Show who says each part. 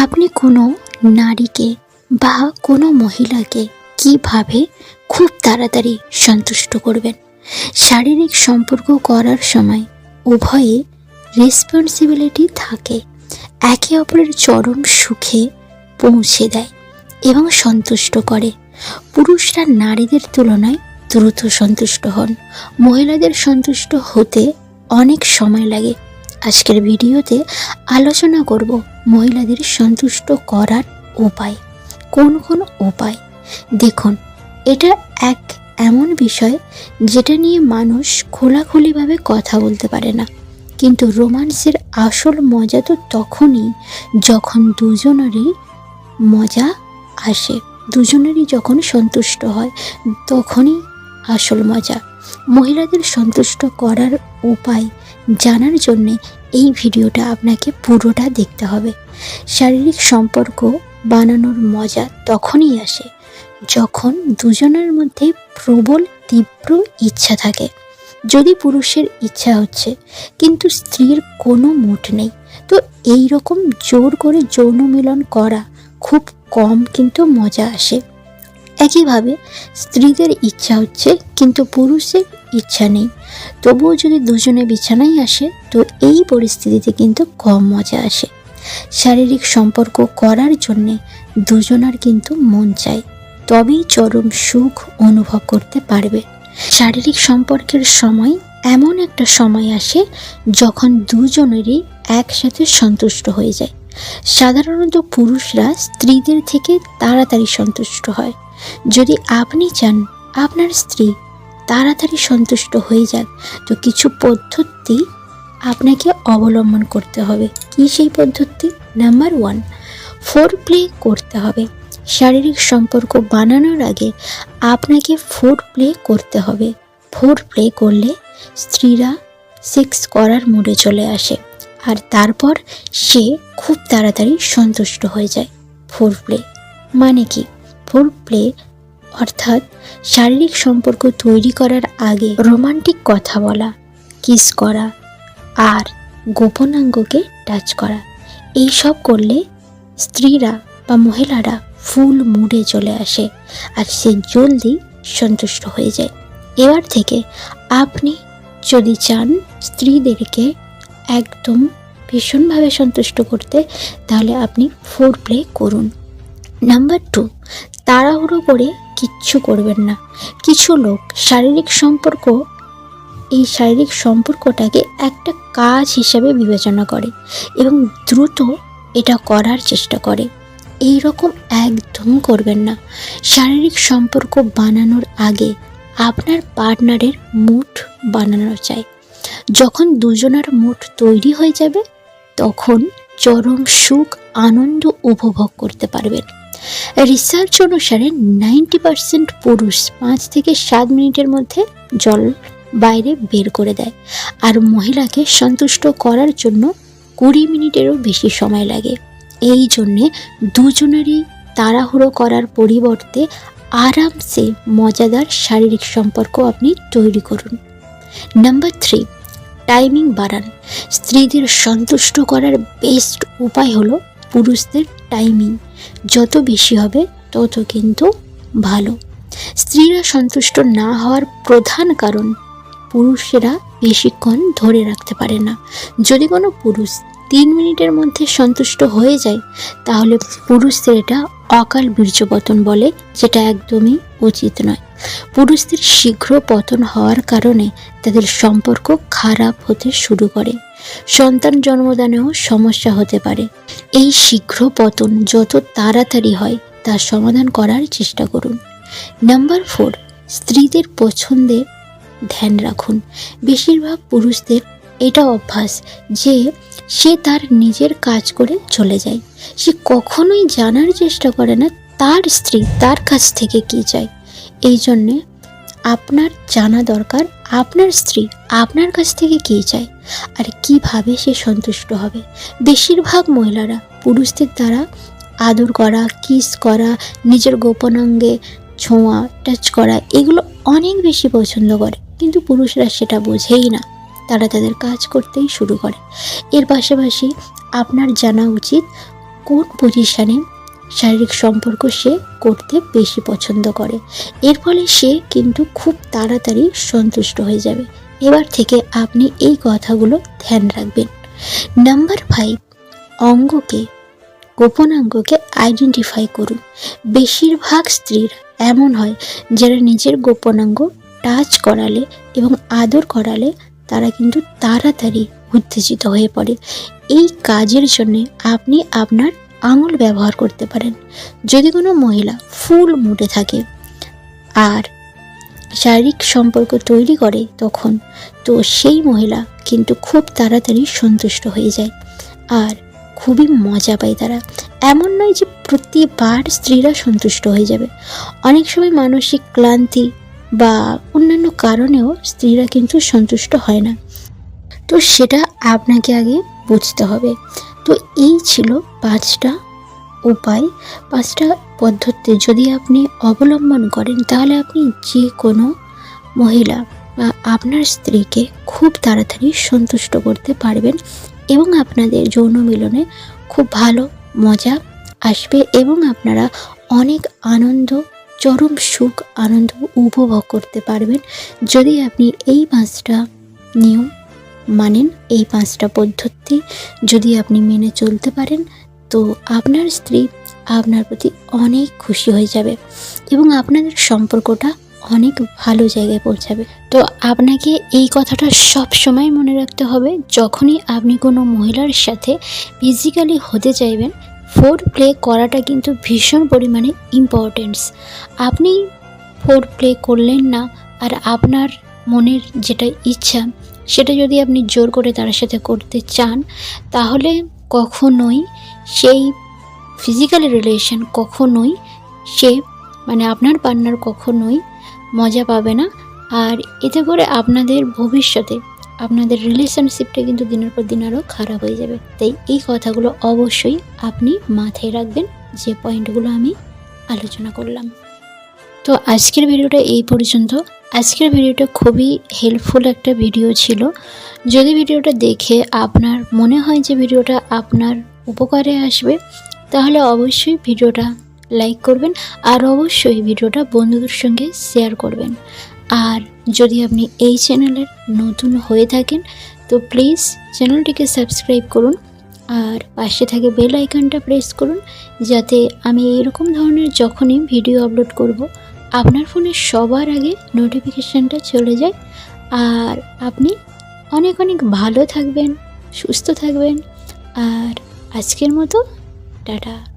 Speaker 1: আপনি কোনো নারীকে বা কোনো মহিলাকে কীভাবে খুব তাড়াতাড়ি সন্তুষ্ট করবেন? শারীরিক সম্পর্ক করার সময় উভয়ে রেসপন্সিবিলিটি থাকে। একে অপরের চরম সুখে পৌঁছে দেয় এবং সন্তুষ্ট করে। পুরুষরা নারীদের তুলনায় দ্রুত সন্তুষ্ট হন। মহিলাদের সন্তুষ্ট হতে অনেক সময় লাগে। আজকের ভিডিওতে আলোচনা করব মহিলাদের সন্তুষ্ট করার উপায়। কোন কোন উপায়? দেখুন, এটা এক এমন বিষয় যেটা নিয়ে মানুষ খোলাখুলিভাবে কথা বলতে পারে না। কিন্তু রোমান্সের আসল মজা তো তখনই যখন দুজনেরই মজা আসে। দুজনেরই যখন সন্তুষ্ট হয়, তখনই আসল মজা। মহিলাদের সন্তুষ্ট করার উপায় জানার জন্যে এই ভিডিওটা আপনাকে পুরোটা দেখতে হবে। শারীরিক সম্পর্ক বানানোর মজা তখনই আসে যখন দুজনের মধ্যে প্রবল, তীব্র ইচ্ছা থাকে। যদি পুরুষের ইচ্ছা হচ্ছে, কিন্তু স্ত্রীর কোনো মুঠ নেই, তো এই রকম জোর করে যৌন মিলন করা খুব কম কিন্তু মজা আসে। একইভাবে স্ত্রীদের ইচ্ছা হচ্ছে, কিন্তু পুরুষের ইচ্ছা নেই। তবুও যদি দুজনে বিছানায় আসে, তো এই পরিস্থিতিতে কিন্তু কম মজা আসে। শারীরিক সম্পর্ক করার জন্যে দুজনার কিন্তু মন চাই তবেই চরম সুখ অনুভব করতে পারবে। শারীরিক সম্পর্কের সময় এমন একটা সময় আসে যখন দুজনেরই একসাথে সন্তুষ্ট হয়ে যায়। সাধারণত পুরুষরা স্ত্রীদের থেকে তাড়াতাড়ি সন্তুষ্ট হয়। যদি আপনি চান আপনার স্ত্রী তাড়াতাড়ি সন্তুষ্ট হয়ে যাক, তো কিছু পদ্ধতি আপনাকে অবলম্বন করতে হবে। কি সেই পদ্ধতি? নাম্বার ওয়ান ফোর প্লে করতে হবে। শারীরিক সম্পর্ক বানানোর আগে আপনাকে ফোর প্লে করতে হবে। ফোর প্লে করলে স্ত্রীরা সেক্স করার মুডে চলে আসে আর তারপর সে খুব তাড়াতাড়ি সন্তুষ্ট হয়ে যায় ফোর প্লে মানে কি? ফোর প্লে, অর্থাৎ শারীরিক সম্পর্ক তৈরি করার আগে রোমান্টিক কথা বলা, কিস করা, আর গোপনাঙ্গকে টাচ করা। এই সব করলে স্ত্রীরা বা মহিলারা ফুল মুডে চলে আসে আর সে জলদি সন্তুষ্ট হয়ে যায়। এবার থেকে আপনি যদি চান স্ত্রীদেরকে একদম ভীষণভাবে সন্তুষ্ট করতে, তাহলে আপনি ফোর প্লে করুন। নাম্বার টু তাড়াহুড়ো করে কিচ্ছু করবেন না। কিছু লোক শারীরিক সম্পর্ক, এই শারীরিক সম্পর্কটাকে একটা কাজ হিসাবে বিবেচনা করে এবং দ্রুত এটা করার চেষ্টা করে। এই রকম একদম করবেন না। শারীরিক সম্পর্ক বানানোর আগে আপনার পার্টনারের মুঠ বানানো চাই। যখন দুজনের মুঠ তৈরি হয়ে যাবে, তখন চরম সুখ, আনন্দ উপভোগ করতে পারবেন। রিসার্চ অনুসারে নাইনটি পার্সেন্ট পুরুষ পাঁচ থেকে সাত মিনিটের মধ্যে জল বাইরে বের করে দেয়। আর মহিলাকে সন্তুষ্ট করার জন্য কুড়ি মিনিটেরও বেশি সময় লাগে। এই জন্যে দুজনেরই তাড়াহুড়ো করার পরিবর্তে আরামসে মজাদার শারীরিক সম্পর্ক আপনি তৈরি করুন। নাম্বার থ্রি টাইমিং বাড়ান। স্ত্রীদের সন্তুষ্ট করার বেস্ট উপায় হলো পুরুষদের টাইমিং যত বেশি হবে, তত কিন্তু ভালো। স্ত্রীরা সন্তুষ্ট না হওয়ার প্রধান কারণ, পুরুষেরা বেশিক্ষণ ধরে রাখতে পারে না। যদি কোনো পুরুষ তিন মিনিটের মধ্যে সন্তুষ্ট হয়ে যায়, তাহলে পুরুষদের এটা অকাল বীর্যপতন বলে যেটা একদমই উচিত নয়। পুরুষদের শীঘ্র পতন হওয়ার কারণে তাদের সম্পর্ক খারাপ হতে শুরু করে। সন্তান জন্মদানেও সমস্যা হতে পারে। এই শীঘ্র পতন যত তাড়াতাড়ি হয় তার সমাধান করার চেষ্টা করুন। নাম্বার ফোর, স্ত্রীদের পছন্দে ধ্যান রাখুন। বেশিরভাগ পুরুষদের এটা অভ্যাস যে সে তার নিজের কাজ করে চলে যায়। সে কখনোই জানার চেষ্টা করে না তার স্ত্রী তার কাছ থেকে কি চায়। এই জন্যে আপনার জানা দরকার, আপনার স্ত্রী আপনার কাছ থেকে কী চায় আর কীভাবে সে সন্তুষ্ট হবে। বেশিরভাগ মহিলারা পুরুষদের দ্বারা আদর করা, কিস করা, নিজের গোপনাঙ্গে ছোঁয়া, টাচ করা, এগুলো অনেক বেশি পছন্দ করে। কিন্তু পুরুষরা সেটা বোঝেই না। তারা তাদের কাজ করতেই শুরু করে। এর পাশাপাশি আপনার জানা উচিত কোন পজিশানে শারীরিক সম্পর্ক সে করতে বেশি পছন্দ করে। এর ফলে সে কিন্তু খুব তাড়াতাড়ি সন্তুষ্ট হয়ে যাবে। এবার থেকে আপনি এই কথাগুলো ধ্যান রাখবেন। নাম্বার ফাইভ অঙ্গকে গোপনাঙ্গকে আইডেন্টিফাই করুন। বেশিরভাগ স্ত্রীর এমন হয়, যারা নিজের গোপনাঙ্গ টাচ করালে এবং আদর করালে তারা কিন্তু তাড়াতাড়ি উত্তেজিত হয়ে পড়ে। এই কাজের জন্য আপনি আপনার আঙুল ব্যবহার করতে পারেন। যদি কোনো মহিলা ফুল মুটে থাকে আর শারীরিক সম্পর্ক তৈরি করে তখন, তো সেই মহিলা কিন্তু খুব তাড়াতাড়ি সন্তুষ্ট হয়ে যায় আর খুবই মজা পায় তারা। এমন নয় যে প্রতিবার স্ত্রীরা সন্তুষ্ট হয়ে যাবে। অনেক সময় মানসিক ক্লান্তি বা অন্যান্য কারণেও স্ত্রীরা কিন্তু সন্তুষ্ট হয় না। তো সেটা আপনাকে আগে বুঝতে হবে। তো এই ছিল পাঁচটা উপায়, পাঁচটা পদ্ধতি যদি আপনি অবলম্বন করেন, তাহলে আপনি যে কোনো মহিলা বা আপনার স্ত্রীকে খুব তাড়াতাড়ি সন্তুষ্ট করতে পারবেন এবং আপনাদের যৌন মিলনে খুব ভালো মজা আসবে এবং আপনারা অনেক আনন্দ চরম সুখ, আনন্দ উপভোগ করতে পারবেন যদি আপনি এই পাঁচটা নিয়ম মানেন, এই পাঁচটা পদ্ধতি যদি আপনি মেনে চলতে পারেন, তো আপনার স্ত্রী আপনার প্রতি অনেক খুশি হয়ে যাবে এবং আপনাদের সম্পর্কটা অনেক ভালো জায়গায় পৌঁছাবে। তো আপনাকে এই কথাটা সব সময় মনে রাখতে হবে, যখনই আপনি কোনো মহিলার সাথে ফিজিক্যালি হতে চাইবেন ফোর প্লে করাটা কিন্তু ভীষণ পরিমাণে ইম্পর্টেন্স আপনি ফোর প্লে করলেন না আর আপনার মনের যেটা ইচ্ছা, সেটা যদি আপনি জোর করে তার সাথে করতে চান, তাহলে কখনোই সেই ফিজিক্যাল রিলেশন কখনোই সে মানে আপনার পার্টনার কখনোই মজা পাবে না। আর এতে করে আপনাদের ভবিষ্যতে আপনাদের রিলেশনশিপটা কিন্তু দিনের পর দিন আরও খারাপ হয়ে যাবে। তাই এই কথাগুলো অবশ্যই আপনি মাথায় রাখবেন, যে পয়েন্টগুলো আমি আলোচনা করলাম। তো আজকের ভিডিওটা এই পর্যন্ত। আজকের ভিডিওটা খুবই হেল্পফুল একটা ভিডিও ছিল। যদি ভিডিওটা দেখে আপনার মনে হয় যে ভিডিওটা আপনার উপকারে আসবে, তাহলে অবশ্যই ভিডিওটা লাইক করবেন আর অবশ্যই ভিডিওটা বন্ধুদের সঙ্গে শেয়ার করবেন। আর যদি আপনি এই চ্যানেলের নতুন হয়ে থাকেন, তো প্লিজ চ্যানেলটিকে সাবস্ক্রাইব করুন আর পাশে থাকে বেল আইকনটা প্রেস করুন, যাতে আমি এইরকম ধরনের যখনই ভিডিও আপলোড করব, আপনার ফোনে সবার আগে নোটিফিকেশানটা চলে যায়। আর আপনি অনেক অনেক ভালো থাকবেন, সুস্থ থাকবেন। আর আজকের মতো, টাটা।